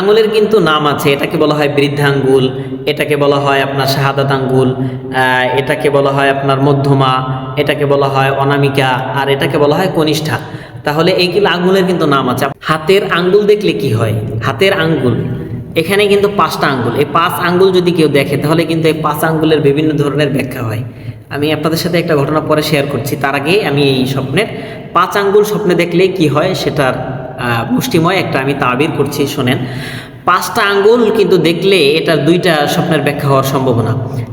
আঙ্গুলের কিন্তু নাম আছে, এটাকে বলা হয় বৃদ্ধাঙ্গুল, এটাকে বলা হয় আপনার শাহাদাত আঙ্গুল এটাকে বলা হয় আপনার মধ্যমা, এটাকে বলা হয় অনামিকা, আর এটাকে বলা হয় কনিষ্ঠা। তাহলে এইগুলো আঙ্গুলের কিন্তু নাম আছে। হাতের আঙ্গুল দেখলে কি হয়? হাতের আঙ্গুল এখানে কিন্তু পাঁচটা আঙ্গুল এই পাঁচ আঙ্গুল যদি কেউ দেখে, তাহলে কিন্তু এই পাঁচ আঙ্গুলের বিভিন্ন ধরনের ব্যাখ্যা হয়। আমি আপনাদের সাথে একটা ঘটনা পরে শেয়ার করছি। তার আগে আমি এই স্বপ্নের পাঁচ আঙ্গুল স্বপ্নে দেখলে কি হয় সেটার মুষ্টিময় একটা আমি তাবির করছি, শোনেন। পাঁচটা আঙ্গুল কিন্তু দেখলে এটার দুইটা স্বপ্নের ব্যাখ্যা হওয়ার সম্ভাবনা।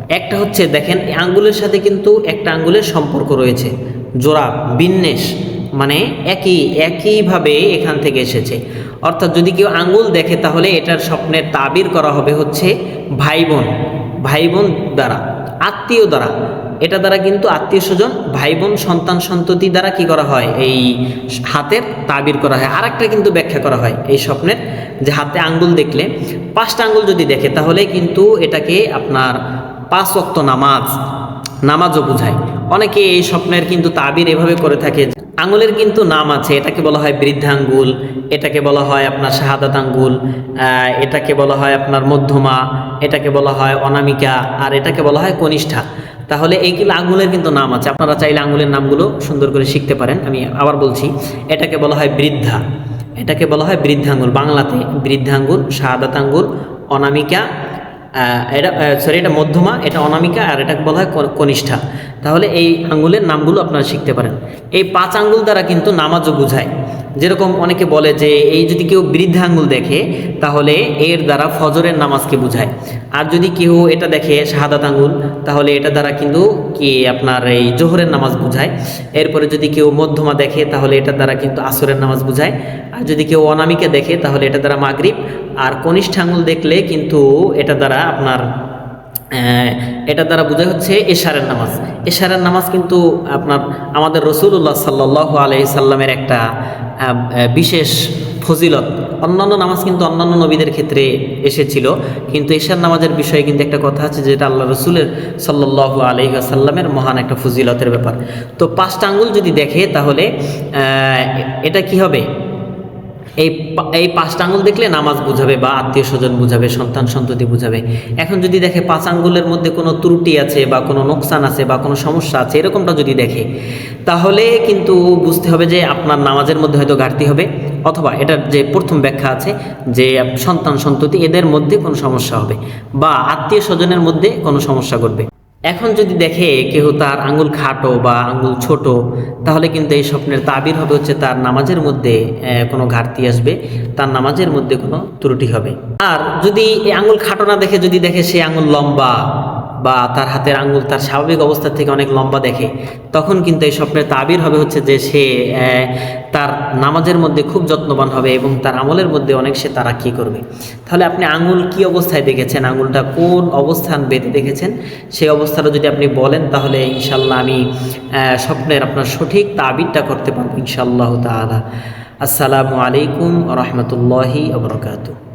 একটা হচ্ছে, দেখেন আঙ্গুলের সাথে কিন্তু একটা আঙ্গুলের সম্পর্ক রয়েছে। জোড়া, বিন্যাস মানে একই, একইভাবে এখান থেকে এসেছে। অর্থাৎ যদি কেউ আঙ্গুল দেখে, তাহলে এটার স্বপ্নের তাবির করা হবে হচ্ছে ভাই বোন। ভাই বোন দ্বারা, আত্মীয় দ্বারা। এটা দ্বারা কিন্তু আত্মীয় স্বজন ভাই বোন সন্তান, সন্ততি দ্বারা কি করা হয়? এই হাতের তাবির করা হয়। আরেকটা কিন্তু ব্যাখ্যা করা হয় এই স্বপ্নের, যে হাতে আঙ্গুল দেখলে। পাঁচটা আঙ্গুল যদি দেখে, তাহলে কিন্তু এটাকে আপনার পাঁচ অক্ত নামাজ, নামাজও বোঝায়। অনেকে এই স্বপ্নের কিন্তু তাবির এভাবে করে থাকে আঙুলের কিন্তু নাম আছে, এটাকে বলা হয় বৃদ্ধাঙ্গুল, এটাকে বলা হয় আপনার শাহাদাত আঙ্গুল এটাকে বলা হয় আপনার মধ্যমা, এটাকে বলা হয় অনামিকা, আর এটাকে বলা হয় কনিষ্ঠা। তাহলে এইগুলো আঙ্গুলের কিন্তু নাম আছে? আপনারা চাইলে আঙ্গুলের নামগুলো সুন্দর করে শিখতে পারেন। আমি আবার বলছি, এটাকে বলা হয় বৃদ্ধা। এটাকে বলা হয় বৃদ্ধাঙ্গুল। বাংলাতে বৃদ্ধাঙ্গুল শাহাদাত আঙ্গুল অনামিকা এটা সরি এটা মধ্যমা, এটা অনামিকা, আর এটাকে বলা হয় কনিষ্ঠা। তাহলে এই আঙ্গুলের নামগুলো আপনারা শিখতে পারেন। এই পাঁচ আঙ্গুল দ্বারা কিন্তু নামাজও বোঝায়। যেরকম অনেকে বলে যে এই যদি কেউ বৃদ্ধা আঙ্গুল দেখে, তাহলে এর দ্বারা ফজরের নামাজকে বোঝায়। আর যদি কেউ এটা দেখে শাহাদাত আঙ্গুল তাহলে এটা দ্বারা কিন্তু কি আপনার এই জোহরের নামাজ বোঝায়। এরপরে যদি কেউ মধ্যমা দেখে, তাহলে এটা দ্বারা কিন্তু আসরের নামাজ বোঝায়। আর যদি কেউ অনামিকা দেখে, তাহলে এটা দ্বারা মাগরিব। আর কনিষ্ঠ আঙ্গুল দেখলে কিন্তু এটা দ্বারা আপনার এটা দ্বারা বোঝা হচ্ছে এশারের নামাজ। এশারের নামাজ কিন্তু আপনার আমাদের রসুল্লাহ সাল্লাহ আলি সাল্লামের একটা বিশেষ ফজিলত। অন্যান্য নামাজ কিন্তু অন্যান্য নবীদের ক্ষেত্রে এসেছিল, কিন্তু এশার নামাজের বিষয়ে কিন্তু একটা কথা আছে যেটা আল্লাহ রসুলের সাল্লাহ আলি সাল্লামের মহান একটা ফজিলতের ব্যাপার। তো পাঁচটা আঙ্গুল যদি দেখে তাহলে এটা কি হবে? এই এই পাঁচটা আঙুল দেখলে নামাজ বুঝাবে বা আত্মীয় স্বজন বুঝাবে, সন্তান সন্ততি বুঝাবে। এখন যদি দেখে পাঁচ আঙ্গুলের মধ্যে কোনো ত্রুটি আছে বা কোনো নোকসান আছে বা কোনো সমস্যা আছে, এরকমটা যদি দেখে, তাহলে কিন্তু বুঝতে হবে যে আপনার নামাজের মধ্যে হয়তো ঘাটতি হবে। অথবা এটার যে প্রথম ব্যাখ্যা আছে যে সন্তান সন্ততি, এদের মধ্যে কোনো সমস্যা হবে বা আত্মীয় স্বজনের মধ্যে কোনো সমস্যা ঘটবে। এখন যদি দেখে কেউ তার আঙুল খাটো বা আঙ্গুল ছোট, তাহলে কিন্তু এই স্বপ্নের তাবির হবে হচ্ছে তার নামাজের মধ্যে কোনো ঘাটতি আসবে, তার নামাজের মধ্যে কোনো ত্রুটি হবে। আর যদি এই আঙুল খাটো না দেখে, যদি দেখে সে আঙুল লম্বা বা তার হাতের আঙ্গুল তার স্বাভাবিক অবস্থা থেকে অনেক লম্বা দেখে, তখন কিন্তু এই স্বপ্নের তাবির হবে হচ্ছে যে সে তার নামাজের মধ্যে খুব যত্নবান হবে এবং তার আমলের মধ্যে অনেক সে তারা কী করবে। তাহলে আপনি আঙ্গুল কি অবস্থায় দেখেছেন? আঙ্গুলটা কোন অবস্থান বেঁধে দেখেছেন? সেই অবস্থাটা যদি আপনি বলেন, তাহলে ইনশাল্লাহ আমি স্বপ্নের আপনার সঠিক তাবিরটা করতে পারব ইনশাল্লাহ তালা আসসালামু আলাইকুম রহমতুল্লাহি আবরকাতু